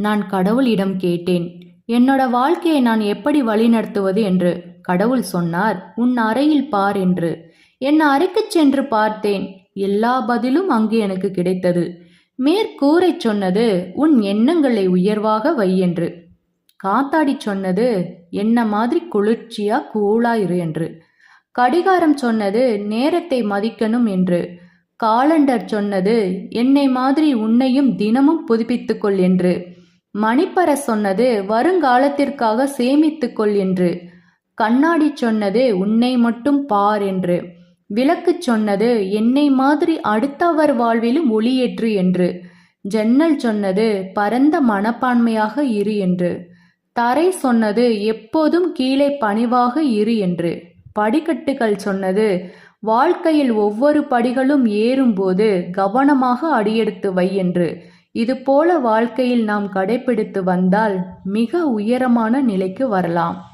நான் கடவுளிடம் கேட்டேன். என்னோட வாழ்க்கையை நான் எப்படி வழிநடத்துவது என்று கடவுள் சொன்னார். உன் அறையில் பார் என்று. என் அறைக்குச் சென்று பார்த்தேன். எல்லா பதிலும் அங்கு எனக்கு கிடைத்தது. மேற்கூரை சொன்னது உன் எண்ணங்களை உயர்வாக வை என்று. காத்தாடி சொன்னது என்ன மாதிரி குளிர்ச்சியா கூலா என்று. கடிகாரம் சொன்னது நேரத்தை மதிக்கணும் என்று. காலண்டர் சொன்னது என்னை மாதிரி உன்னையும் தினமும் புதுப்பித்துக்கொள் என்று. மணிப்பற சொன்னது வருங்காலத்திற்காக சேமித்துக்கொள் என்று. கண்ணாடி சொன்னது உன்னை மட்டும் பார் என்று. விளக்கு சொன்னது என்னை மாதிரி அடுத்தவர் வாழ்விலும் ஒளியேற்று என்று. ஜன்னல் சொன்னது பரந்த மனப்பான்மையாக இரு என்று. தரை சொன்னது எப்போதும் கீழே பணிவாக இரு என்று. படிக்கட்டுகள் சொன்னது வாழ்க்கையில் ஒவ்வொரு படிகளும் ஏறும்போது கவனமாக அடியெடுத்து வை என்று. இதுபோல வாழ்க்கையில் நாம் கடைபிடித்து வந்தால் மிக உயரமான நிலைக்கு வரலாம்.